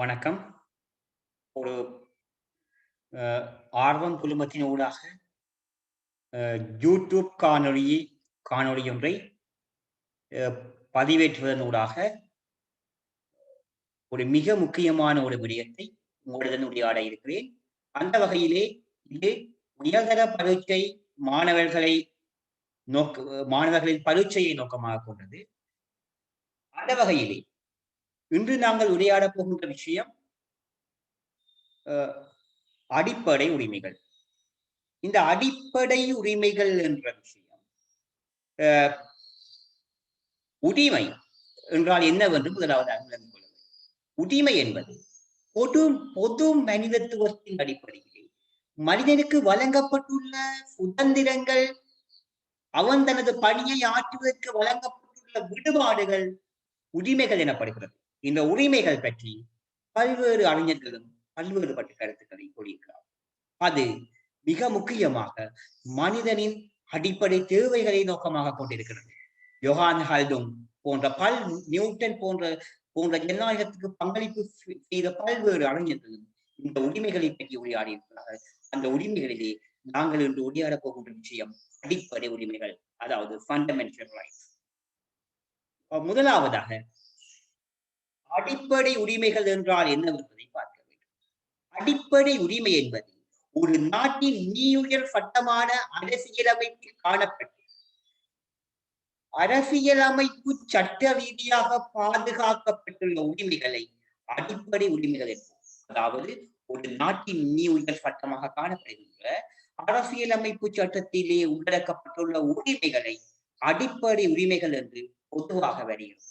வணக்கம். ஒரு ஆர்வம் குழுமத்தின் ஊடாக யூடியூப் காணொளி காணொளி ஒன்றை பதிவேற்றுவதன் ஊடாக ஒரு மிக முக்கியமான ஒரு விடயத்தை உங்களுடன் உரையாட இருக்கிறேன். அந்த வகையிலே இது உயர்தர பரீட்சை மாணவர்களை நோக்க மாணவர்களின் பரீட்சையை நோக்கமாக கொண்டது. அந்த வகையிலே இன்று நாங்கள் உரையாடப் போகின்ற விஷயம் அடிப்படை உரிமைகள். இந்த அடிப்படை உரிமைகள் என்ற விஷயம் உரிமை என்றால் என்னவென்று முதலாவதாக விளங்கிக் கொள்ள உரிமை என்பது பொது பொது மனிதத்துவத்தின் அடிப்படையிலே மனிதனுக்கு வழங்கப்பட்டுள்ள சுதந்திரங்கள் அவன் தனது பணியை ஆற்றுவதற்கு வழங்கப்பட்டுள்ள விடுபாடுகள் உரிமைகள் எனப்படுகிறது. இந்த உரிமைகள் பற்றி பல்வேறு அறிஞர்களும் பல்வேறுபட்ட கருத்துக்களை கூறியிருக்கிறார். அது மிக முக்கியமாக மனிதனின் அடிப்படை தேவைகளை நோக்கமாக கொண்டிருக்கிறது. யோகான் ஹல்டும் போன்ற பல் நியூட்டன் போன்ற போன்ற ஜனநாயகத்துக்கு பங்களிப்பு செய்த பல்வேறு அறிஞர்களும் இந்த உரிமைகளை பற்றி உரையாடி இருக்கிறார்கள் அந்த உரிமைகளிலே நாங்கள் இன்று உரையாடப் போகின்ற விஷயம் அடிப்படை உரிமைகள் அதாவது ஃபண்டமெண்டல் ரைட்ஸ் முதலாவதாக அடிப்படை உரிமைகள் என்றால் என்னவென்பதை பார்க்க வேண்டும். அடிப்படை உரிமை என்பது ஒரு நாட்டின் நீயுயர் சட்டமான அரசியலமைப்பில் காணப்பட்டு அரசியலமைப்பு சட்ட ரீதியாக பாதுகாக்கப்பட்டுள்ள உரிமைகளை அடிப்படை உரிமைகள் என்போம். அதாவது ஒரு நாட்டின் நீயுயர் சட்டமாக காணப்படுகின்ற அரசியலமைப்பு சட்டத்திலே உள்ளடக்கப்பட்டுள்ள உரிமைகளை அடிப்படை உரிமைகள் என்று பொதுவாக வருகிறது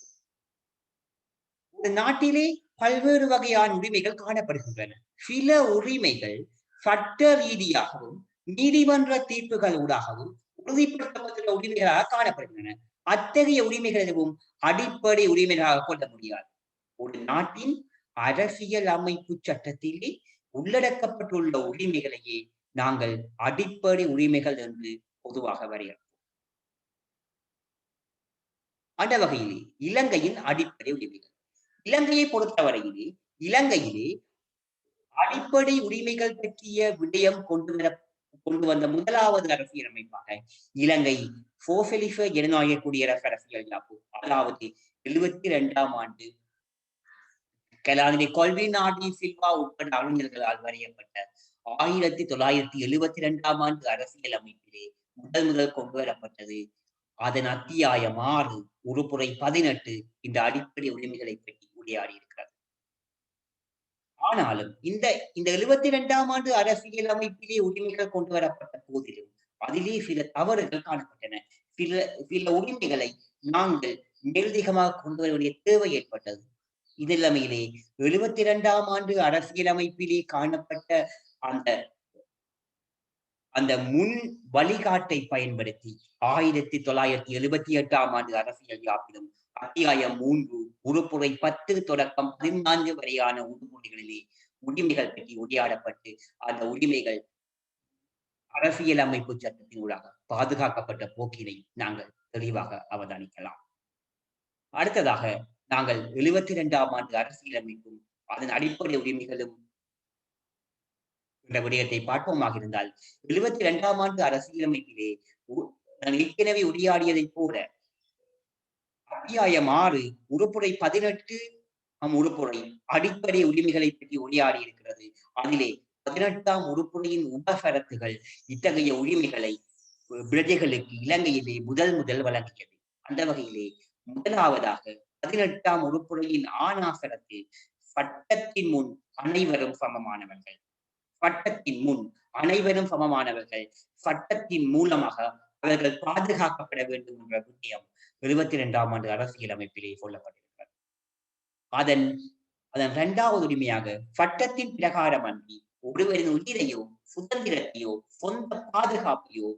நாட்டிலே பல்வேறு வகையான உரிமைகள் காணப்படுகின்றன. சில உரிமைகள் சட்ட ரீதியாகவும் நீதிமன்ற தீர்ப்புகள் ஊடாகவும் உறுதிப்படுத்தப்பட்டுள்ள உரிமைகளாக காணப்படுகின்றன. அத்தகைய உரிமைகள் எதுவும் அடிப்படை உரிமைகளாக கொள்ள முடியாது. ஒரு நாட்டின் அரசியல் அமைப்பு சட்டத்திலே உள்ளடக்கப்பட்டுள்ள உரிமைகளையே நாங்கள் அடிப்படை உரிமைகள் என்று பொதுவாக வரையறுப்போம். அந்த வகையில் இலங்கையின் அடிப்படை உரிமைகள். இலங்கையை பொறுத்தவரையிலே இலங்கையிலே அடிப்படை உரிமைகள் பற்றிய விடயம் கொண்டு வர கொண்டு வந்த முதலாவது அரசியலமைப்பாக இலங்கை சோசலிச ஜனநாயக குடியரசு அரசியல் யாப்பு அதாவது எழுபத்தி இரண்டாம் ஆண்டு கலாநிதி கொல்வின் ஆடி சில்வா உட்பட அறிஞர்களால் வரையப்பட்ட ஆயிரத்தி தொள்ளாயிரத்தி எழுபத்தி இரண்டாம் ஆண்டு அரசியல் அமைப்பிலே முதல் முதல் கொண்டு வரப்பட்டது. அதன் அத்தியாயம் ஆறு உறுப்புரை பதினெட்டு இந்த அடிப்படை உரிமைகளை பற்றி. உரையாடி இருக்கிறது ஆனாலும் இந்த இந்த எழுபத்தி இரண்டாம் ஆண்டு அரசியல் அமைப்பிலே உரிமைகள் கொண்டு வரப்பட்ட போதிலும் அதிலே சில தவறுகள் காணப்பட்டன. சில சில உரிமைகளை நாங்கள் மேலதிகமாக கொண்டு வர வேண்டிய தேவை ஏற்பட்டது. இந்நிலைமையிலே எழுபத்தி இரண்டாம் ஆண்டு அரசியலமைப்பிலே காணப்பட்ட அந்த அந்த முன் வழிகாட்டை பயன்படுத்தி ஆயிரத்தி தொள்ளாயிரத்தி எழுபத்தி எட்டாம் ஆண்டு அரசியல் யாப்பிலும் அத்தியாயம் மூன்று உறுப்புரை பத்து தொடக்கம் பதினான்கு வரையான உறுப்புரைகளிலே உரிமைகள் பற்றி உரையாடப்பட்டு அந்த உரிமைகள் அரசியல் அமைப்பு சட்டத்தின் ஊடாக பாதுகாக்கப்பட்ட போக்கினை நாங்கள் தெளிவாக அவதானிக்கலாம். அடுத்ததாக நாங்கள் எழுபத்தி இரண்டாம் ஆண்டு அரசியலமைப்பும் அதன் அடிப்படை உரிமைகளும் என்ற விடயத்தை பார்ப்போமாக இருந்தால் எழுபத்தி இரண்டாம் ஆண்டு அரசியலமைப்பிலே உ- நான் ஏற்கனவே உரையாடியதைப் போல அத்தியாயம் ஆறு உறுப்புரை பதினெட்டு நம் உறுப்புரை அடிப்படை உரிமைகளை பற்றி உரையாடி இருக்கிறது. அதிலே பதினெட்டாம் உறுப்புரையின் உபகரத்துகள் இத்தகைய உரிமைகளை பிரஜைகளுக்கு இலங்கையிலே முதல் முதல் வழங்கியது. அந்த வகையிலே முதலாவதாக பதினெட்டாம் உறுப்புரையின் ஆணாசரத்தில் சட்டத்தின் முன் அனைவரும் சமமானவர்கள். சட்டத்தின் முன் அனைவரும் சமமானவர்கள். சட்டத்தின் மூலமாக அவர்கள் பாதுகாக்கப்பட வேண்டும் என்ற விடயம் எழுபத்தி இரண்டாம் ஆண்டு அரசியல் அமைப்பிலே சொல்லப்பட்டிருக்கிறது அதன் அதன் இரண்டாவது உரிமையாக சட்டத்தின் பிரகாரம் அன்றி ஒருவரின் உயிரையோ சுதந்திரத்தையோ சொந்த பாதுகாப்பையோ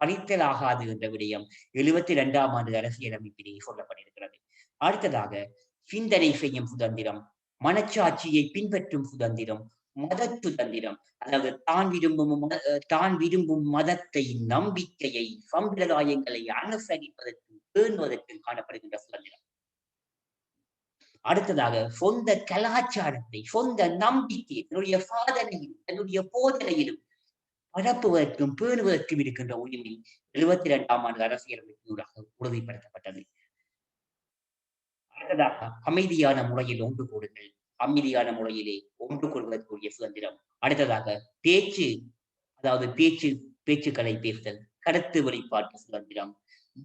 பறித்தலாகாது என்ற விடயம் எழுபத்தி இரண்டாம் ஆண்டு அரசியலமைப்பிலே சொல்லப்பட்டிருக்கிறது அடுத்ததாக சிந்தனை செய்யும் சுதந்திரம் மனச்சாட்சியை பின்பற்றும் சுதந்திரம் மதத்து தந்திரம். அதாவது தான் விரும்பும் தான் விரும்பும் மதத்தை நம்பிக்கையை சம்பிரதாயங்களை அனுசரிப்பதற்கு பேணுவதற்கு காணப்படுகின்ற சுதந்திரம். அடுத்ததாக சொந்த கலாச்சாரத்தை சொந்த நம்பிக்கை தன்னுடைய சாதனையில் தன்னுடைய போதனையிலும் பரப்புவதற்கும் பேணுவதற்கும் இருக்கின்ற உரிமை எழுபத்தி இரண்டாம் ஆண்டு அரசியலமைப்பினூடாக உறுதிப்படுத்தப்பட்டது. அடுத்ததாக அமைதியான முறையில் ஒன்று கூடுங்கள். அமைதியான முறையிலே ஒன்று கொள்வதற்குரிய சுதந்திரம். அடுத்ததாக பேச்சு அதாவது பேச்சு பேச்சுக்களை பேசுதல் கருத்து வெளிப்பாட்டு சுதந்திரம்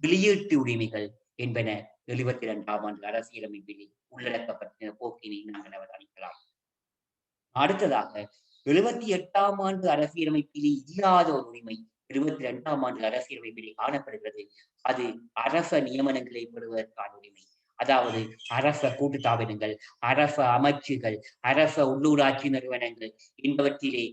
வெளியீட்டு உரிமைகள் என்பன எழுபத்தி இரண்டாம் ஆண்டு அரசியலமைப்பில் உள்ளடக்கப்பட்ட போக்கினை நாங்கள் அவதானிக்கலாம். அடுத்ததாக எழுபத்தி எட்டாம் ஆண்டு அரசியலமைப்பிலே இல்லாத ஒரு உரிமை இருபத்தி இரண்டாம் ஆண்டு அரசியலமைப்பிலே காணப்படுகிறது. அது அரச நியமனங்களை பெறுவதற்கான உரிமை. அதாவது அரச கூட்டுத்தாபனங்கள் அரச அமைச்சுகள் அரச உள்ளூராட்சி நிறுவனங்கள் என்பவற்றிலே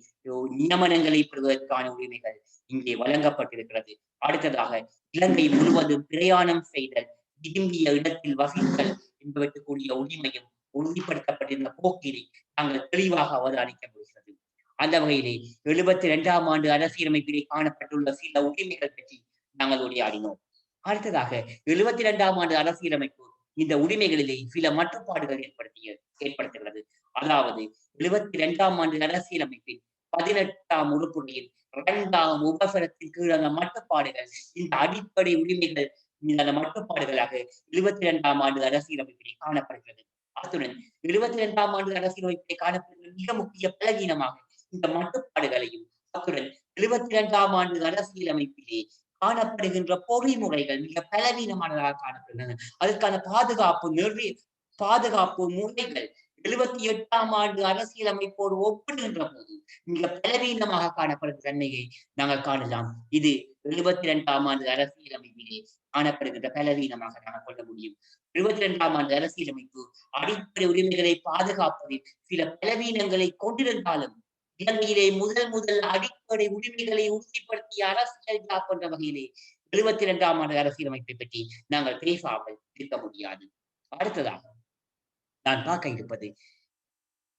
நியமனங்களை பெறுவதற்கான உரிமைகள் இங்கே வழங்கப்பட்டிருக்கிறது. அடுத்ததாக இலங்கை முழுவதும் பிரயாணம் செய்தல் விரும்பிய இடத்தில் வசித்தல் என்பவற்றுக்குரிய உரிமையும் உறுதிப்படுத்தப்பட்டிருந்த போக்கினை நாங்கள் தெளிவாக அவதானிக்க முடிகிறது. அந்த வகையிலே எழுபத்தி இரண்டாம் ஆண்டு அரசியலமைப்பிலே காணப்பட்டுள்ள சில உரிமைகள் பற்றி நாங்கள் உரையாடினோம். அடுத்ததாக எழுபத்தி இரண்டாம் ஆண்டு அரசியலமைப்பு இந்த உரிமைகளிலே சில மட்டுப்பாடுகள் ஏற்படுத்திய ஏற்படுத்துகிறது. அதாவது எழுபத்தி இரண்டாம் ஆண்டு அரசியலமைப்பின் பதினெட்டாம் உறுப்புடையில் இரண்டாம் உபசரத்தின் கீழான மட்டுப்பாடுகள் இந்த அடிப்படை உரிமைகள் மீதான மட்டுப்பாடுகளாக எழுபத்தி இரண்டாம் ஆண்டு அரசியலமைப்பிலே காணப்படுகிறது. அத்துடன் எழுபத்தி இரண்டாம் ஆண்டு அரசியலமைப்பிலே காணப்படுகிற மிக முக்கிய பலவீனமாக இந்த மட்டுப்பாடுகளையும் அத்துடன் எழுபத்தி இரண்டாம் ஆண்டு அரசியலமைப்பிலே காணப்படுகின்ற பொறிமுறைகள் மிக பலவீனமானதாக காணப்படுகின்றன. அதற்கான பாதுகாப்பு நிறைய பாதுகாப்பு முறைகள் எழுபத்தி எட்டாம் ஆண்டு அரசியலமைப்போடு ஒப்பிடுகின்ற போது மிக பலவீனமாக காணப்படும் தன்மையை நாங்கள் காணலாம். இது எழுபத்தி இரண்டாம் ஆண்டு அரசியலமைப்பிலே காணப்படுகின்ற பலவீனமாக நாங்கள் கொள்ள முடியும். எழுபத்தி இரண்டாம் ஆண்டு அரசியலமைப்பு அடிப்படை உரிமைகளை பாதுகாப்பதில் சில பலவீனங்களை கொண்டிருந்தாலும் இலங்கையிலே முதல் முதல் அடிப்படை உரிமைகளை உறுதிப்படுத்திய அரசியல் என்ற வகையிலே எழுபத்தி இரண்டாம் ஆண்டு அரசியலமைப்பை பற்றி நாங்கள் பேசாமல் இருக்க முடியாது. அடுத்ததாக நான் பார்க்க இருப்பது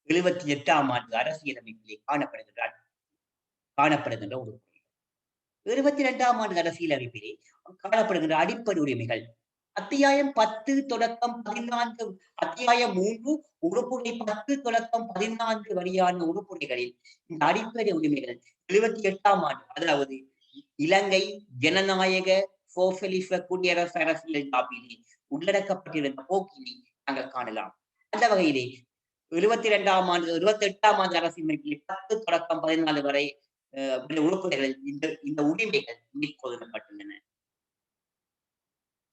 எழுபத்தி எட்டாம் ஆண்டு அரசியலமைப்பிலே காணப்படுகின்ற காணப்படுகின்ற ஒரு எழுபத்தி இரண்டாம் ஆண்டு அரசியலமைப்பிலே காணப்படுகின்ற அடிப்படை உரிமைகள் அத்தியாயம் பத்து தொடக்கம் பதினான்கு அத்தியாயம் மூன்று உறுப்புரை பத்து தொடக்கம் பதினான்கு வரியான உறுப்புரைகளில் இந்த அடிப்படை உரிமைகள். எழுபத்தி எட்டாம் ஆண்டு அதாவது இலங்கை ஜனநாயக சோசியலிச குடியரசு அரசியல் உள்ளடக்கப்பட்டிருந்த போக்கினை நாங்கள் காணலாம். அந்த வகையிலே எழுபத்தி இரண்டாம் ஆண்டு இருபத்தி எட்டாம் ஆண்டு அரசின் பத்து தொடக்கம் பதினாலு வரை உறுப்புரைகளில் இந்த இந்த உரிமைகள் மேற்கொள்ளப்பட்டுள்ளன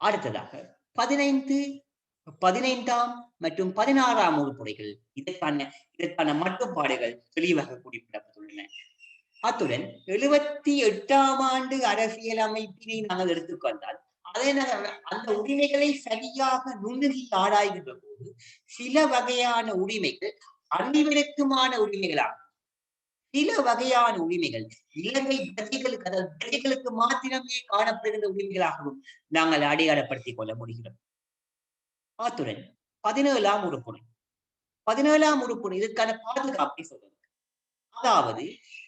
அடுத்ததாக பதினைந்து பதினைந்தாம் மற்றும் பதினாறாம் உறுப்புடைகள் இதற்கான இதற்கான மட்டுப்பாடுகள் தெளிவாக குறிப்பிடப்பட்டுள்ளன. அத்துடன் எழுபத்தி எட்டாம் ஆண்டு அரசியல் அமைப்பினை நாங்கள் எடுத்துக்கொண்டால் அதே அந்த உரிமைகளை சரியாக நுண்ணுகி ஆராய்கின்ற போது சில வகையான உரிமைகள் அனைவருக்குமான உரிமைகளாகும். சில வகையான உரிமைகள். இலங்கை பிரஜைகளுக்கு அதாவது பிரஜைகளுக்கு மாத்திரமே காணப்படுகின்ற உரிமைகளாகவும் நாங்கள் அடையாளப்படுத்திக் கொள்ள முடிகிறோம் அத்துடன் பதினேழாம் உறுப்புடன் பதினேழாம் உறுப்புடன் இதற்கான பாதுகாப்பை சொல்வது அதாவது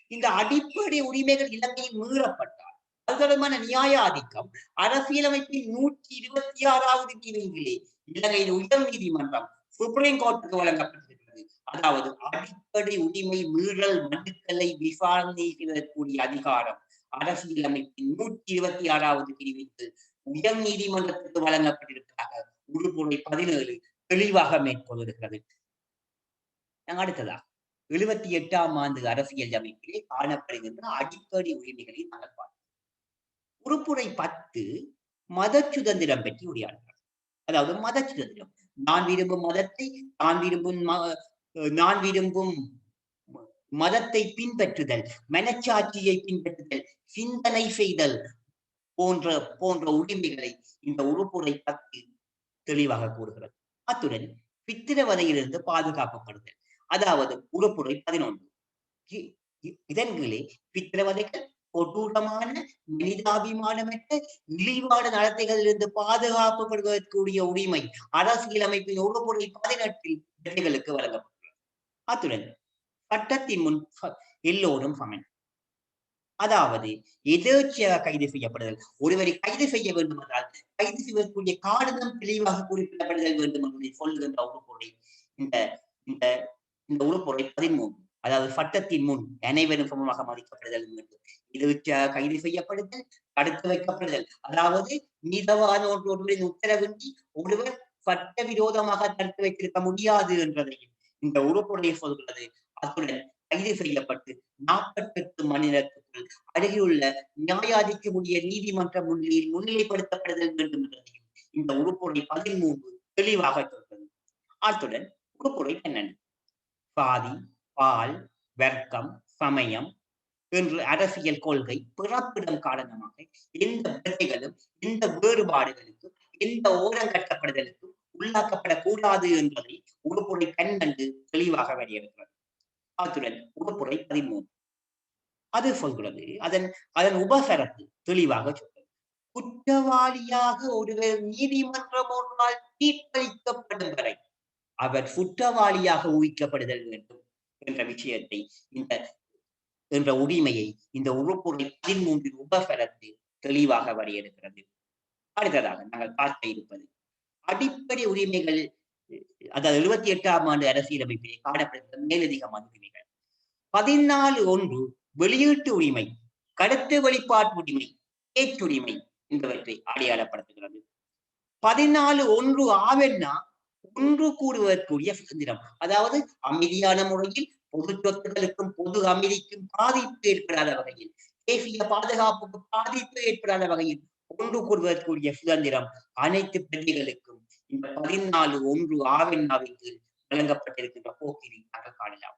இந்த அடிப்படை உரிமைகள் இலங்கையில் மீறப்பட்டால் அது தொடர்பான நியாய ஆதிக்கம் அரசியலமைப்பின் நூற்றி இருபத்தி ஆறாவது பிரிவிலே இலங்கையின் உயர் நீதிமன்றம் சுப்ரீம் கோர்ட்டுக்கு வழங்கப்பட்டது. அதாவது அடிப்படை உரிமை மீறல் மனுக்களை விசாரணை அதிகாரம். அரசியல் அமைப்பின் நூற்றி இருபத்தி ஆறாவது பிரிவிற்கு உயர் நீதிமன்றத்துக்கு வழங்கப்பட்டிருப்பதாக உறுப்புரை பதினேழு தெளிவாக மேற்கொள்கிறது அடுத்ததா? எழுபத்தி எட்டாம் ஆண்டு அரசியல் அமைப்பிலே காணப்படுகின்ற அடிப்படை உரிமைகளை நாங்கள் உறுப்புரை பத்து மத சுதந்திரம் பற்றி உரையாடுகிறார். அதாவது மத சுதந்திரம். நான் விரும்பும் மதத்தை நான் விரும்பும் நான் விரும்பும் மதத்தை பின்பற்றுதல் மனச்சாட்சியை பின்பற்றுதல் சிந்தனை செய்தல் போன்ற போன்ற உரிமைகளை இந்த உறுப்புரை பத்து தெளிவாக கூறுகிறது. அத்துடன் பித்திரவதையிலிருந்து பாதுகாக்கப்படுதல். அதாவது உறுப்புரை பதினொன்று. இதன்களே பித்திரவதைகள் கொடூரமான மனிதாபிமானமற்ற இழிவான நடத்தைகளிலிருந்து பாதுகாக்கப்படுவதற்குரிய உரிமை அரசியலமைப்பின் உறுப்புரை பதினெட்டில் பிரஜைகளுக்கு வழங்கப்படும். அத்துடன் சட்டத்தின் முன் எல்லோரும் சமன். அதாவது எதேச்சியாக கைது செய்யப்படுதல்? ஒருவரை கைது செய்ய வேண்டும் என்றால் கைது செய்வதற்குரிய காரணம் தெளிவாக குறிப்பிடப்படுதல் வேண்டும் என்பதை சொல்லுகின்ற உறுப்புரை இந்த இந்த இந்த உறுப்புரை பதிமூன்று. அதாவது சட்டத்தின் முன் அனைவரும் சமமாக மதிக்கப்படுதல் வேண்டும். எதேர்ச்சியாக கைது செய்யப்படுதல்? தடுத்து வைக்கப்படுதல். அதாவது நீதவான ஒன்று ஒருவரின் உத்தரவின்றி ஒருவர் சட்டவிரோதமாக தடுத்து வைத்திருக்க முடியாது என்றதையும் இந்த உறுப்புடைய சொல்கிறது அத்துடன் கைது செய்யப்பட்டு நாற்பத்தெட்டு மணி நேரத்துக்குள் அருகிலுள்ள நியாயாதிக்கக்கூடிய நீதிமன்ற முன்னிலையில் முன்னிலைப்படுத்தப்படுதல் வேண்டும் என்பதையும் இந்த உறுப்புடைய பதிமூன்று தெளிவாக சொல்கிறது. அத்துடன் உறுப்புரை பன்னெண்டு சாதி பால் வர்க்கம் சமயம் என்று அரசியல் கொள்கை பிறப்பிடம் காரணமாக எந்த பிரச்சனைகளும் எந்த வேறுபாடுகளுக்கும் எந்த ஓரங்கட்டப்படுதலுக்கும் உள்ளாக்கப்படக்கூடாது என்பதை உறுப்புரை கண்ணண்டு தெளிவாக வரையறுக்கிறது. அத்துடன் உறுப்புரை பதிமூன்று. அது சொல்கிறது அதன் அதன் உபசரத்து தெளிவாக சொல்கிறது. குற்றவாளியாக ஒருவர் நீதிமன்றம் ஒன்றால் தீர்ப்பளிக்கப்படும் வரை அவர் குற்றவாளியாக ஊகிக்கப்படுதல் வேண்டும் என்ற விஷயத்தை இந்த என்ற உரிமையை இந்த உறுப்புரை பதிமூன்றின் உபசரத்து தெளிவாக வரையறுக்கிறது. அடுத்ததாக நாங்கள் பார்க்க இருப்பது அடிப்படை உரிமைகள் அதாவது எழுபத்தி எட்டாம் ஆண்டு அரசியலமைப்பிலே காணப்படுகிற மேலதிகமான உரிமைகள் பதினாலு ஒன்று வெளியீட்டு உரிமை கருத்து வெளிப்பாட்டு உரிமை பேச்சுரிமை என்பவற்றை அடையாளப்படுத்துகிறது. பதினாலு ஒன்று ஆவென்னா ஒன்று கூடுவதற்குரிய சுதந்திரம். அதாவது அமைதியான முறையில் பொது சொத்துகளுக்கும் பொது அமைதிக்கும் பாதிப்பு ஏற்படாத வகையில் தேசிய பாதுகாப்புக்கு பாதிப்பு ஏற்படாத வகையில் ஒன்று கூடுவதற்குரிய சுதந்திரம் அனைத்து பிரதிகளுக்கும் இந்த பதினாலு ஒன்று ஆவென்னாவின் கீழ் வழங்கப்பட்டிருக்கின்ற போக்கினை நாங்கள் காணலாம்.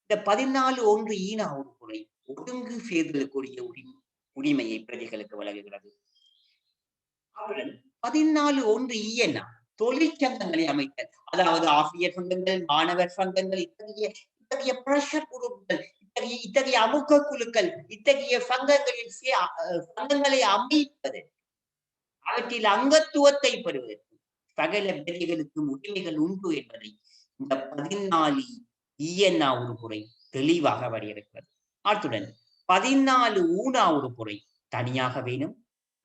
இந்த பதினாலு ஒன்று ஈனா உறுப்புரை ஒழுங்கு சேர்தலுக்குரிய உரிமை உரிமையை பிரதிகளுக்கு வழங்குகிறது. அவர்கள் பதினாலு ஒன்று ஈயனா தொழிற்சங்கங்களை அமைத்தல் அதாவது ஆசிரியர் சங்கங்கள் மாணவர் சங்கங்கள் இத்தகைய இத்தகைய பிரஷர் குழுக்கள் இத்தகைய இத்தகைய அமுக்க குழுக்கள் இத்தகைய சங்கங்களில் சே- அஹ் சங்கங்களை அமைப்பது அவற்றில் அங்கத்துவத்தை பெறுவது சகல பிரதிகளுக்கும் உரிமைகள் உண்டு என்பதை இந்த பதினாலு இயன்னா முறை தெளிவாக வரையறுக்கிறது. அத்துடன் பதினாலு ஊனா ஒரு முறை தனியாக வேணும்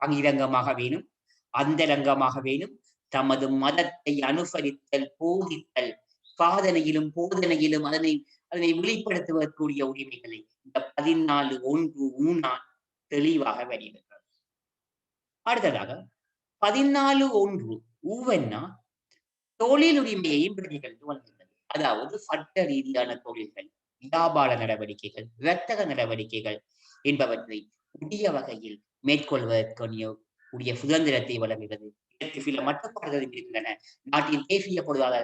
பகிரங்கமாக வேணும் அந்தரங்கமாக வேணும் தமது மதத்தை அனுசரித்தல் போதித்தல் சாதனையிலும் போதனையிலும் அதனை அதனை வெளிப்படுத்துவதற்குரிய உரிமைகளை இந்த பதினாலு ஒன்று ஊனா தெளிவாக வரையறுக்கிறது. அடுத்ததாக பதினாலு ஒன்று ஊவன்னா தொழில் உரிமையையும் பிரதிகளுக்கு வழங்குகிறது அதாவது சட்ட ரீதியான தொழில்கள் வியாபார நடவடிக்கைகள் வர்த்தக நடவடிக்கைகள் என்பவற்றை உரிய வகையில் மேற்கொள்வதற்குரிய உரிய சுதந்திரத்தை வழங்குகிறது. இதற்கு சில மட்டுப்பாடுகளும் இருக்கின்றன. நாட்டின் தேசிய பொருளாதார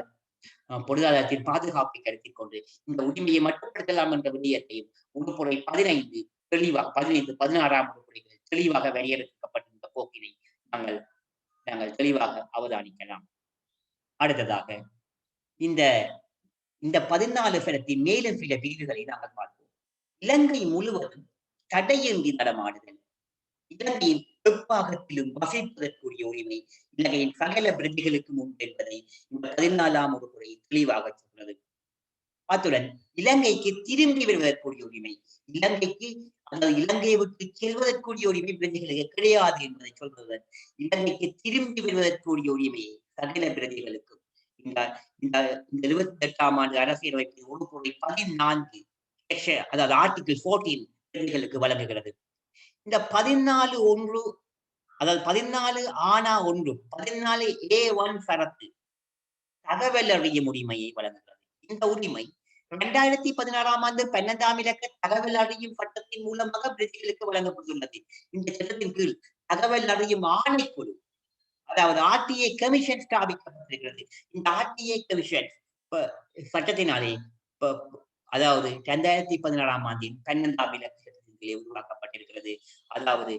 பொருளாதாரத்தின் பாதுகாப்பை கருத்தில் கொண்டு இந்த உரிமையை மட்டுப்படுத்தலாம் என்ற விடயத்தையும் உறுப்புரை பதினைந்து தெளிவாக பதினைந்து பதினாறாம் உறுப்புரைகள் தெளிவாக வரையறுக்கப்பட்டிருந்த போக்கினை நாங்கள் நாங்கள் தெளிவாக அவதானிக்கலாம். அடுத்ததாக இந்த இந்த பதினாலு சரத்தின் மேலும் சில பிரிவுகளை நாங்கள் பார்ப்போம். இலங்கை முழுவதும் தடையின்றி நடமாடுதல் இலங்கையின் வெப்பாகத்திலும் வசிப்பதற்குரிய உரிமை இலங்கையின் சகல பிரதிகளுக்கும் உண்டு என்பதை இந்த பதினாலாம் ஒரு முறை தெளிவாக சொன்னது. அத்துடன் இலங்கைக்கு திரும்பி வருவதற்குரிய உரிமை. இலங்கைக்கு அதாவது இலங்கையை விட்டு செல்வதற்குரிய உரிமை பிரதிகளுக்கு கிடையாது என்பதை சொல்வதுடன் இலங்கைக்கு திரும்பி வருவதற்குரிய உரிமையை சகல பிரதிகளுக்கு இந்த இந்த எழுபத்தி எட்டாம் ஆண்டு அரசியலமைப்பின் உறுப்புரை பதினான்கு அதாவது ஆர்டிகிள் போர்டீன் பிரதிகளுக்கு வழங்குகிறது. இந்த பதினாலு ஒன்று அதாவது பதினாலு ஆனா ஒன்று பதினாலு ஏ ஒன் சரத்து தகவல் அறியும் உரிமையை வழங்குகிறது. இந்த உரிமை இரண்டாயிரத்தி பதினாறாம் ஆண்டு பன்னெண்டாம் இலக்க தகவல் அறியும் சட்டத்தின் மூலமாக பிரதிகளுக்கு வழங்கப்பட்டுள்ளது. இந்த சட்டத்தின் கீழ் தகவல் அறியும் ஆணைக்குழு அதாவது ஆர்டிஏ கமிஷன் ஸ்தாபிக்கப்பட்டிருக்கிறது. இந்த ஆர்டிஏ கமிஷன் சட்டத்தினாலே அதாவது இரண்டாயிரத்தி பதினாறாம் ஆண்டின் பன்னெண்டாம் இலக்க உருவாக்கப்பட்டிருக்கிறது. அதாவது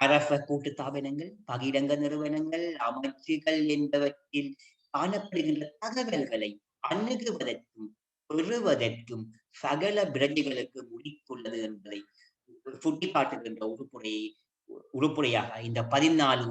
அரச கூட்டு தாபனங்கள் பகிரங்க நிறுவனங்கள் அமைச்சுகள் என்பவற்றில் காணப்படுகின்ற தகவல்களை அணுகுவதற்கும் பெறுவதற்கும் சகல பிரஜைகளுக்கு முடித்துள்ளது என்பதை சுட்டிக்காட்டுகின்ற உறுப்புரை உறுப்புரையாக இந்த பதினாலு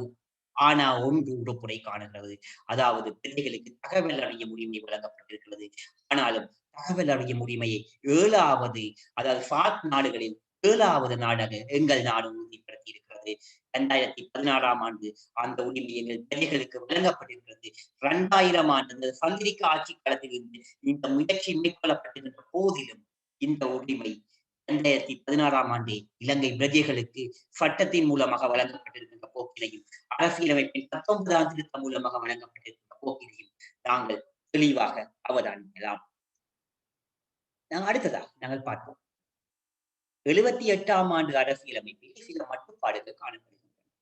ஆனா ஒன்று உறுப்புரை காணுகிறது. அதாவது பிள்ளைகளுக்கு தகவல் அறியும் உரிமை வழங்கப்பட்டிருக்கிறது. ஆனாலும் தகவல் அறியும் உரிமையை ஏழாவது அதாவது சாத் நாடுகளில் ஏழாவது நாடாக எங்கள் நாடு உறுதிப்படுத்தி இருக்கிறது இரண்டாயிரத்தி பதினாறாம் ஆண்டு அந்த உரிமை எங்கள் பிரஜைகளுக்கு வழங்கப்பட்டிருக்கிறது. இரண்டாயிரம் ஆண்டு சந்திரிக்க ஆட்சி காலத்தில் இருந்து இந்த முயற்சி மேற்கொள்ளப்பட்டிருந்த போதிலும் இந்த உரிமை இரண்டாயிரத்தி பதினாறாம் ஆண்டு இலங்கை பிரஜைகளுக்கு சட்டத்தின் மூலமாக வழங்கப்பட்டிருக்கின்ற போக்கிலையும் அரசியலமைப்பின் பத்தொன்பதாம் திருத்தம் மூலமாக வழங்கப்பட்டிருக்கின்ற போக்கிலையும் நாங்கள் தெளிவாக அவதானிக்கலாம். நாங்கள் அடுத்ததாக நாங்கள் பார்ப்போம். எழுபத்தி எட்டாம் ஆண்டு அரசியலமைப்பில் சில மட்டுப்பாடுகள் காணப்படுகின்றன.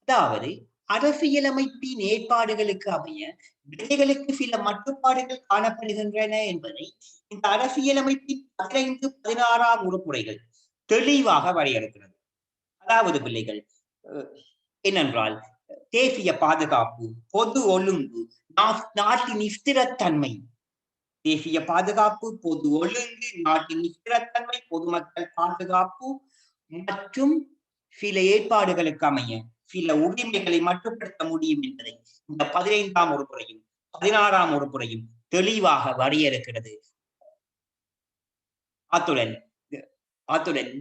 அதாவது அரசியலமைப்பின் ஏற்பாடுகளுக்கு அமைய விடைகளுக்கு சில மட்டுப்பாடுகள் காணப்படுகின்றன என்பதை இந்த அரசியலமைப்பின் பதினைந்து பதினாறாம் உறுப்புரைகள் தெளிவாக வரையறுக்கிறது. அதாவது பிள்ளைகள் என்னென்றால் தேசிய பாதுகாப்பு பொது ஒழுங்கு நா- நாட்டின் ஸ்திரத்தன்மை தேசிய பாதுகாப்பு பொது ஒழுங்கு நாட்டின் ஸ்திரத்தன்மை பொதுமக்கள் பாதுகாப்பு மற்றும் சில ஏற்பாடுகளுக்கு அமைய சில உரிமைகளை மட்டுப்படுத்த முடியும் என்பதை இந்த பதினைந்தாம் உறுப்புரையும் பதினாறாம் உறுப்புரையும் தெளிவாக வரையறுக்கிறது. அத்துடன் அத்துடன்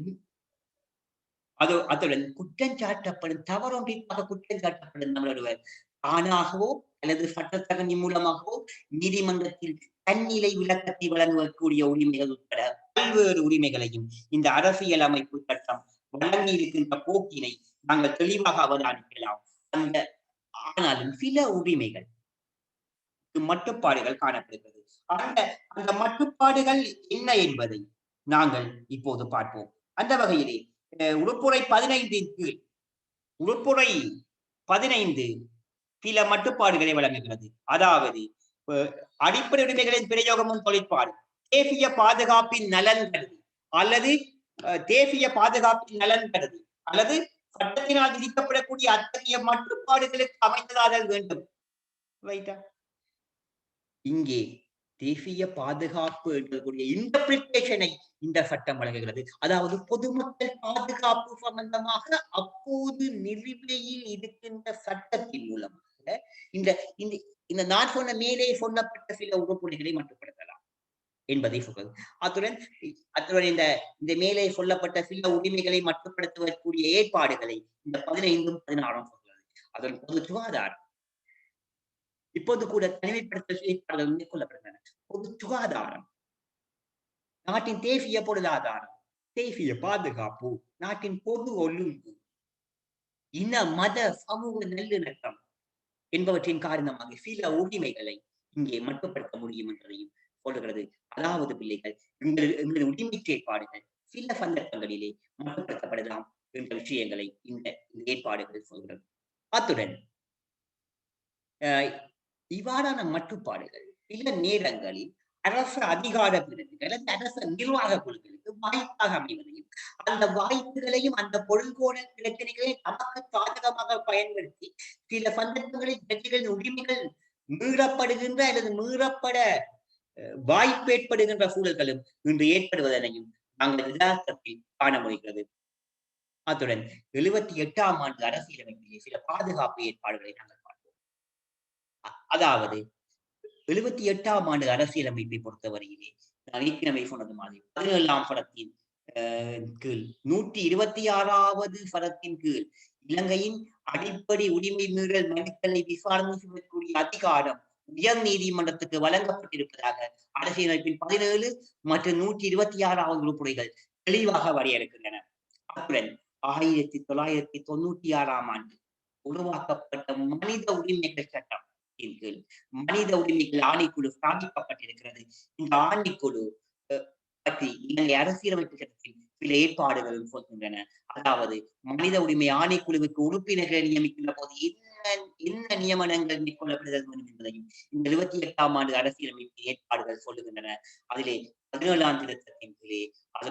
அது அத்துடன் குற்றம் சாட்டப்படும் தவறொன்றிற்காக குற்றம் சாட்டப்படும் நம்மளொருவர் தானாகவோ அல்லது சட்டத்தகனி மூலமாகவோ நீதிமன்றத்தில் தன்னிலை விளக்கத்தை வழங்கக்கூடிய உரிமைகள் உட்பட பல்வேறு உரிமைகளையும் இந்த அரசியல் அமைப்பு சட்டம் வழங்கி இருக்கின்ற போக்கினை நாங்கள் தெளிவாக அவதானிக்கலாம். அந்த ஆனாலும் சில உரிமைகள் மட்டுப்பாடுகள் காணப்படுகிறது. அந்த அந்த மட்டுப்பாடுகள் என்ன என்பதை நாங்கள் இப்போது பார்ப்போம். அந்த வகையிலே அஹ், உறுப்புரை பதினைந்தின் கீழ் உறுப்புரை பதினைந்து சில மட்டுப்பாடுகளை வழங்குகிறது. அதாவது அடிப்படை உரிமைகளின் பிரயோகமும் தொழிற்பாடு. தேசிய பாதுகாப்பின் நலன் கருதி அல்லது தேசிய பாதுகாப்பின் நலன் கருதி அல்லது சட்டத்தினால் விதிக்கப்படக்கூடிய அத்தகைய மட்டுப்பாடுகளுக்கு அமைந்ததாதல் வேண்டும். இங்கே தேசிய பாதுகாப்பு என்றக்கூடிய இன்டர்பிரிட்டேஷனை இந்த சட்டம் வழங்குகிறது. அதாவது பொதுமக்கள் பாதுகாப்பு சம்பந்தமாக அப்போது நிலுவையில் இருக்கின்ற சட்டத்தின் மூலமாக இந்த இந்த இந்த நான் சொன்ன மேலே சொல்லப்பட்ட சில உறுப்புகளை மட்டுப்படுத்தலாம் என்பதை சொல்றது. அத்துடன் அத்துடன் இந்த இந்த மேலே சொல்லப்பட்ட சில உரிமைகளை மட்டுப்படுத்துவதற்குரிய ஏற்பாடுகளை இந்த பதினைந்தும் பதினாறும் சொல்கிறது அதன் பொது சுகாதாரம். இப்போது கூட தனிமைப்படுத்தல் ஏற்பாடுகள் மேற்கொள்ளப்படுகின்றன பொது சுகாதாரம். நாட்டின் தேசிய பொருளாதாரம் தேசிய பாதுகாப்பு நாட்டின் பொது ஒழுங்கு இன மத சமூக நல்லிணக்கம் என்பவற்றின் காரணமாக சில உரிமைகளை இங்கே மட்டுப்படுத்த முடியும் என்றையும் சொல்லுகிறது. அதாவது பிள்ளைகள் எங்களது எங்களது உரிமை செயற்பாடுகள் சில சந்தர்ப்பங்களிலே மட்டுப்படுத்தப்படலாம் என்ற விஷயங்களை இந்த ஏற்பாடுகள் சொல்கிறது. அத்துடன் இவ்வாறான மட்டுப்பாடுகள் சில நேரங்களில் அரசு அதிகார பிரிவுகள் அந்த அரசு நிர்வாக குழுக்களுக்கு வாய்ப்பாக அமைவதையும் அந்த வாய்ப்புகளையும் அந்த பொருள்கோண பிரச்சனைகளையும் நமக்கு சாதகமாக பயன்படுத்தி சில சந்தர்ப்பங்களில் பிரச்சனைகளின் உரிமைகள் மீறப்படுகின்ற அல்லது மீறப்பட அஹ், வாய்ப்பு ஏற்படுகின்ற சூழல்களும் இன்று ஏற்படுவதனையும் நாங்கள் யதார்த்தத்தில் காண முடிகிறது. அத்துடன் எழுபத்தி எட்டாம் ஆண்டு அரசியலமைப்பிலே சில பாதுகாப்பு ஏற்பாடுகளை நாங்கள் பார்ப்போம். அதாவது எழுபத்தி எட்டாம் ஆண்டு அரசியலமைப்பை பொறுத்தவரையிலே நான் ஏற்கனவே சொன்னது மாதிரி பதினேழாம் படத்தின் கீழ். நூற்றி இருபத்தி ஆறாவது படத்தின் கீழ். இலங்கையின் அடிப்படை உரிமை மீறல் மனுக்களை விசாரணை செய்யக்கூடிய அதிகாரம் உயர் நீதிமன்றத்துக்கு வழங்கப்பட்டிருப்பதாக அரசியலமைப்பின் பதினேழு மற்றும் நூற்றி இருபத்தி ஆறாவது உறுப்புரைகள் தெளிவாக வரையறுக்கின்றன. அத்துடன் ஆயிரத்தி தொள்ளாயிரத்தி தொண்ணூத்தி ஆறாம் ஆண்டு உருவாக்கப்பட்ட மனித உரிமைகள் சட்டம் சட்டத்தின் கீழ் மனித உரிமைகள் ஆணைக்குழு ஸ்தாபிக்கப்பட்டிருக்கிறது இந்த ஆணைக்குழு பற்றி இலங்கை அரசியலமைப்பு சட்டத்தில் சில ஏற்பாடுகளும் சொல்கின்றன அதாவது மனித உரிமை ஆணைக்குழுவுக்கு உறுப்பினர்களை நியமிக்கின்ற போது என்ன என்ன நியமனங்கள் மேற்கொள்ளப்படுகிறது என்பதையும் இந்த இருபத்தி எட்டாம் ஆண்டு அரசியலமைப்பு ஏற்பாடுகள் சொல்லுகின்றன. அதிலே பதினேழாம் திருத்தத்தின் கீழே அது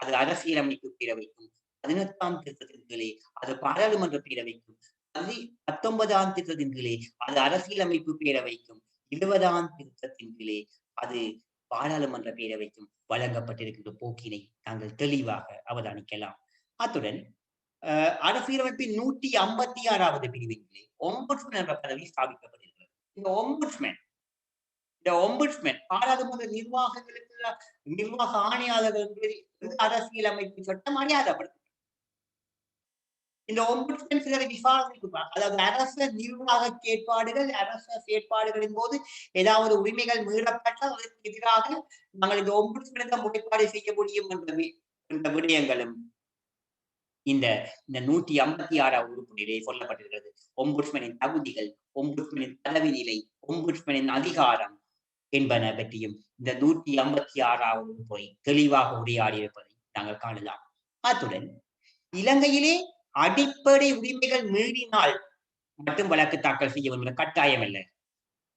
அது அரசியலமைப்பு பேரவைக்கும் பதினெட்டாம் திருத்தத்தின் கீழே அது பாராளுமன்ற பேரவைக்கும் அது பத்தொன்பதாம் திருத்தத்தின் கீழே அது அரசியலமைப்பு பேரவைக்கும் இருபதாம் திருத்தத்தின் கீழே அது பாராளுமன்ற பேரவைக்கும் வழங்கப்பட்டிருக்கின்ற போக்கினை நாங்கள் தெளிவாக அவதானிக்கலாம். அத்துடன் அரசியலமைப்பின் நூற்றி ஐம்பத்தி ஆறாவது பிரிவின் கீழே ஒம்புட்ஸ்மேன் என்ற பதவி ஸ்தாபிக்கப்படுகிறது இந்த ஒம்புட்ஸ்மேன் இந்த ஒம்பட்ஸ்மேன் பாராளுமன்ற நிர்வாகங்களுக்கு நிர்வாக ஆணையாளர்களுக்கு அரசியலமைப்பு சட்டம் மரியாதைப்படுத்தும் இந்த ஒம்புட்ஸ்மென் சிலரை விசாரணைக்கு அதாவது அரச நிர்வாக கேட்பாடுகள் அரச செயற்பாடுகளின் போது ஏதாவது உரிமைகள் மீறப்பட்டால் அதற்கு எதிராக நாங்கள் இந்த ஒம்புட்ஸ்மெனிடம் முறைப்பாடு செய்ய முடியும் என்ற விடயங்களும் இந்த இந்த நூற்றி ஐம்பத்தி ஆறாவது உறுப்பினரே சொல்லப்பட்டிருக்கிறது. ஒம்புட்ஸ்மனின் தகுதிகள் ஒம்புட்ஸ்மனின் தலைவி நிலை ஒம்புட்ஸ்மனின் அதிகாரம் என்பன பற்றியும் இந்த நூற்றி ஐம்பத்தி ஆறாவது உறுப்புரை தெளிவாக உரையாடி இருப்பதை நாங்கள் காணலாம். அத்துடன் இலங்கையிலே அடிப்படை உரிமைகள் மீறினால் மட்டும் வழக்கு தாக்கல் செய்ய வேண்டும். கட்டாயம் அல்ல.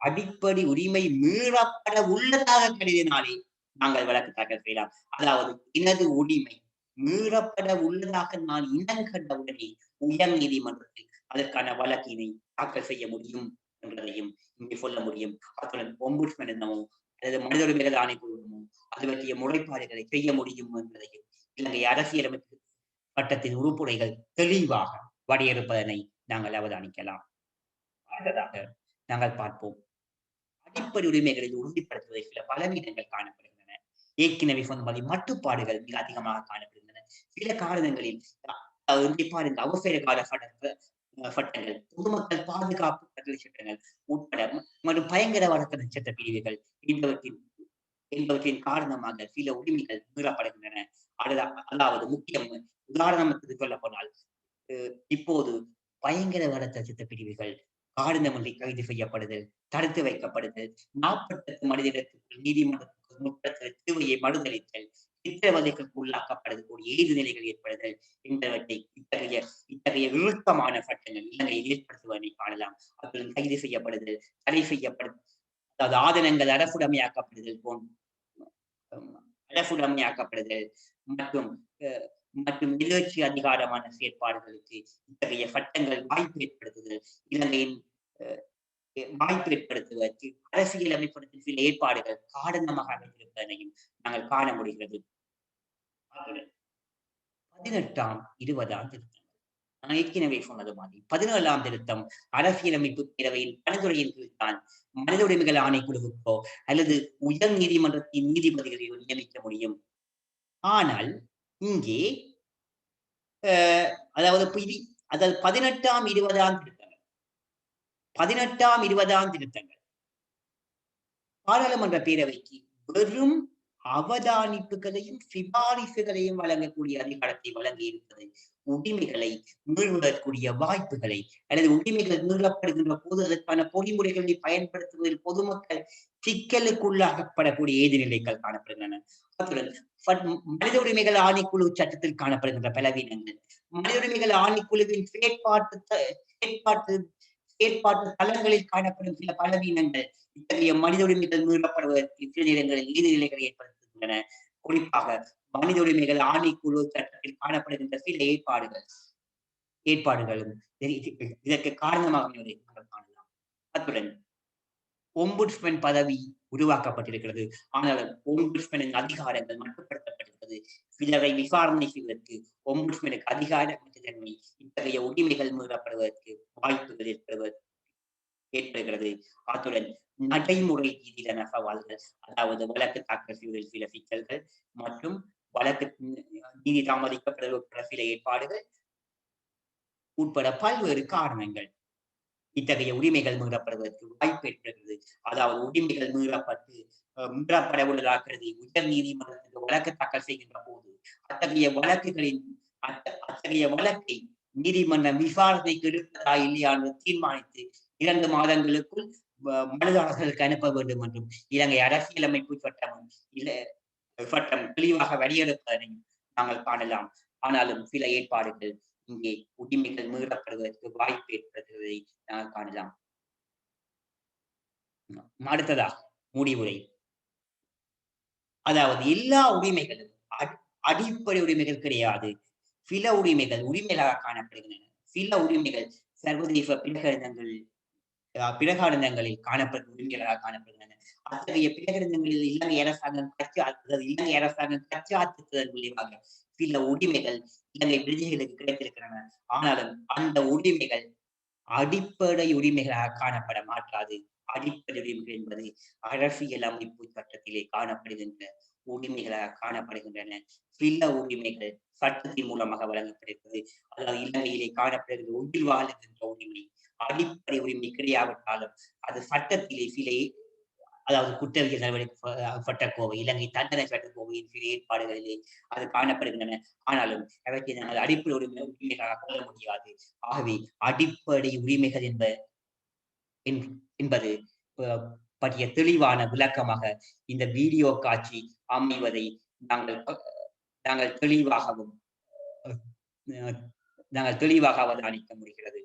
அடிப்படை உரிமை மீறப்பட உள்ளதாக கருதினாலே நாங்கள் வழக்கு தாக்கல் செய்யலாம். அதாவது எனது உரிமை மீறப்பட உள்ளதாக நான் இனம் கண்டவுடனே உயர் நீதிமன்றத்தில் அதற்கான வழக்கினை தாக்கல் செய்ய முடியும் என்பதையும் இங்கே சொல்ல முடியும். அத்துடன் ஒம்புட்ஸ்மன் என்னமோ அல்லது மனித உரிமைகள் ஆணைக்குழுமோ அது பற்றிய முறைப்பாடுகளை செய்ய முடியும் என்பதையும் இலங்கை அரசியலமைப்பு வட்டத்தின் உறுப்புடைகள் தெளிவாக வடையறுப்பதனை நாங்கள் அவதானிக்கலாம். அடுத்ததாக நாங்கள் பார்ப்போம். அடிப்படை உரிமைகளில் உறுதிப்படுத்துவதில் சில பலவீனங்கள் காணப்படுகின்றன. ஏற்கனவே சொன்ன மாதிரி மட்டுப்பாடுகள் மிக அதிகமாக காணப்படுகின்றன. சில காரணங்களில் பாருங்க அவசர கால சட்டங்கள் பொதுமக்கள் பாதுகாப்பு சட்டங்கள் உட்பட மற்றும் பயங்கரவாத சட்ட பிரிவுகள் என்பவற்றின் என்பவற்றின் காரணமாக சில உரிமைகள் மீறப்படுகின்றன. அதாவது முக்கியம் உதாரணத்துக்கு சொல்ல போனால் இப்போது பயங்கரவாத சட்ட பிரிவுகள் காரணமின்றி கைது செய்யப்படுதல் தடுத்து வைக்கப்படுதல் நாற்பத்தெட்டு மனிதர்களுக்கு நீதிமன்றத்துக்கு முற்படுத்த தீவையை மறுதளித்தல் சித்திரவதைகளுக்கு உள்ளாக்கப்படுதக்கூடிய ஏது நிலைகள் ஏற்படுதல் என்பவற்றை இத்தகைய இத்தகைய விருப்பமான சட்டங்கள் இலங்கையில் ஏற்படுத்துவதை காணலாம். அவர்கள் கைது செய்யப்படுதல் தடை செய்யப்படு அதாவது ஆதனங்கள் அரசுடைமையாக்கப்படுதல் போன்ற அரசுடைமையாக்கப்படுதல் மற்றும் மற்றும் நிகழ்ச்சி அதிகாரமான செயற்பாடுகளுக்கு இத்தகைய சட்டங்கள் வாய்ப்பு ஏற்படுத்துதல் இலங்கையின் வாய்ப்பு ஏற்படுத்துவதற்கு அரசியல் அமைப்படுத்தும் சில ஏற்பாடுகள் காரணமாக அமைந்திருப்பதனையும் நாங்கள் காண முடிகிறது. பதினெட்டாம் இருபதாம் திருத்தங்கள் நான் ஏற்கனவே சொன்னது மாதிரி பதினேழாம் திருத்தம் அரசியலமைப்பு பலதுறையின் கீழ் தான் மனித உரிமைகள் ஆணைக்குழுவுக்கோ அல்லது உயர் நீதிமன்றத்தின் நீதிபதிகளையோ நியமிக்க முடியும். ஆனால் இங்கே அதாவது அதாவது பதினெட்டாம் இருபதாம் திருத்தங்கள். பதினெட்டாம் இருபதாம் திருத்தங்கள். பாராளுமன்ற பேரவைக்கு வெறும் அவதானிப்புகளையும் சிபாரிசுகளையும் வழங்கக்கூடிய அதிகாரத்தை வழங்கி இருப்பது உரிமைகளை மீறுவதற்குரிய வாய்ப்புகளை அல்லது உரிமைகள் மீறப்படுகின்ற போது அதற்கான பொறிமுறைகளை பயன்படுத்துவதில் பொதுமக்கள் சிக்கலுக்குள்ளாகப்படக்கூடிய ஏதுநிலைகள் காணப்படுகின்றன. அத்துடன் மனித உரிமைகள் ஆணைக்குழு சட்டத்தில் காணப்படுகின்ற பலவீனங்கள். மனித உரிமைகள் ஆணைக்குழுவின் செயற்பாட்டு செயற்பாட்டு செயற்பாட்டு தளங்களில் காணப்படும் சில பலவீனங்கள் இத்தகைய மனித உரிமைகள் மீறப்படுவதற்கு சில நேரங்களில் நீதிநிலைகளை ஏற்படுத்துகின்றன. குறிப்பாக மனித உரிமைகள் ஆணைக்குழு சட்டத்தில் காணப்படுகின்ற சில ஏற்பாடுகள் ஏற்பாடுகளும் இதற்கு காரணமாக காணலாம். அத்துடன் ஒம்புட்ஸ்மென் பதவி உருவாக்கப்பட்டிருக்கிறது. ஆனால் ஒம்புட்ஸ்மெனின் அதிகாரங்கள் மட்டுப்படுத்தப்பட்டிருக்கிறது. சிலரை விசாரணை செய்வதற்கு ஒம்புட்ஸ்மெனுக்கு அதிகார தன்மை இத்தகைய உரிமைகள் மீறப்படுவதற்கு வாய்ப்புகள் ஏற்படுவது ஏற்படுகிறது. அத்துடன் நடைமுறை ரீதியிலான சவால்கள் அதாவது வழக்கு தாக்கல் செய்வதில் சில சிக்கல்கள் மற்றும் வழக்கு நீதி தாமதிக்கப்படுவதற்கான சில ஏற்பாடுகள் உட்பட பல்வேறு காரணங்கள். இத்தகைய உரிமைகள் மீறப்படுவதற்கு வாய்ப்பு ஏற்படுகிறது. அதாவது உரிமைகள் மீறப்பட்டு மீறப்படவுள்ளதாக்கிறது உயர் நீதிமன்றத்துக்கு வழக்கு தாக்கல் செய்கின்ற போது அத்தகைய வழக்குகளின் அத்தகைய வழக்கை நீதிமன்றம் விசாரணைக்கு எடுப்பதா இல்லையா என்று தீர்மானித்து இரண்டு மாதங்களுக்குள் மனுதாரர்களுக்கு அனுப்ப வேண்டும் என்றும் இலங்கை அரசியலமைப்பு சட்டமும் இல்ல சட்டம் தெளிவாக வரையறுப்பதையும் நாங்கள் காணலாம். ஆனாலும் சில ஏற்பாடுகள் இங்கே உரிமைகள் மீறப்படுவதற்கு வாய்ப்பு ஏற்படுவதை நாங்கள் காணலாம். அடுத்ததாக முடிவுரை. அதாவது எல்லா உரிமைகளும் அடிப்படை உரிமைகள் கிடையாது. சில உரிமைகள் உரிமைகளாக காணப்படுகின்றன. சில உரிமைகள் சர்வதேச பின்கருந்தங்கள் பிரகடனங்களில் காணப்படும் உரிமைகளாக காணப்படுகின்றன. அத்தகைய பிரகடனங்களில் இலங்கை அரசாங்கம் கட்சி அதாவது இலங்கை அரசாங்கம் கட்சி ஆற்றுவதன் மூலியமாக சில உரிமைகள் இலங்கை பிரஜைகளுக்கு கிடைத்திருக்கின்றன. ஆனாலும் அந்த உரிமைகள் அடிப்படை உரிமைகளாக காணப்பட மாட்டாது. அடிப்படை உரிமைகள் என்பது அரசியல் அமைப்பு சட்டத்திலே காணப்படுகின்ற உரிமைகளாக காணப்படுகின்றன. சில உரிமைகள் சட்டத்தின் மூலமாக வழங்கப்படுகிறது. அதாவது இலங்கையிலே காணப்படுகிறது உயிர் வாழுகின்ற உரிமை அடிப்படை உரிமை கிடையாவிட்டாலும் அது சட்டத்திலே சில அதாவது குற்றவியல் நடவடிக்கை சட்டக்கோவை இலங்கை தண்டனை சட்டக்கோவையின் சில ஏற்பாடுகளிலே அது காணப்படுகின்றன. ஆனாலும் அவற்றை நாங்கள் அடிப்படை உரிமை உரிமைகளாக கொள்ள முடியாது. ஆகவே அடிப்படை உரிமைகள் என்ப என்பது பற்றிய தெளிவான விளக்கமாக இந்த வீடியோ காட்சி அமைவதை நாங்கள் நாங்கள் தெளிவாகவும் நாங்கள் தெளிவாக அவதானிக்க முடிகிறது.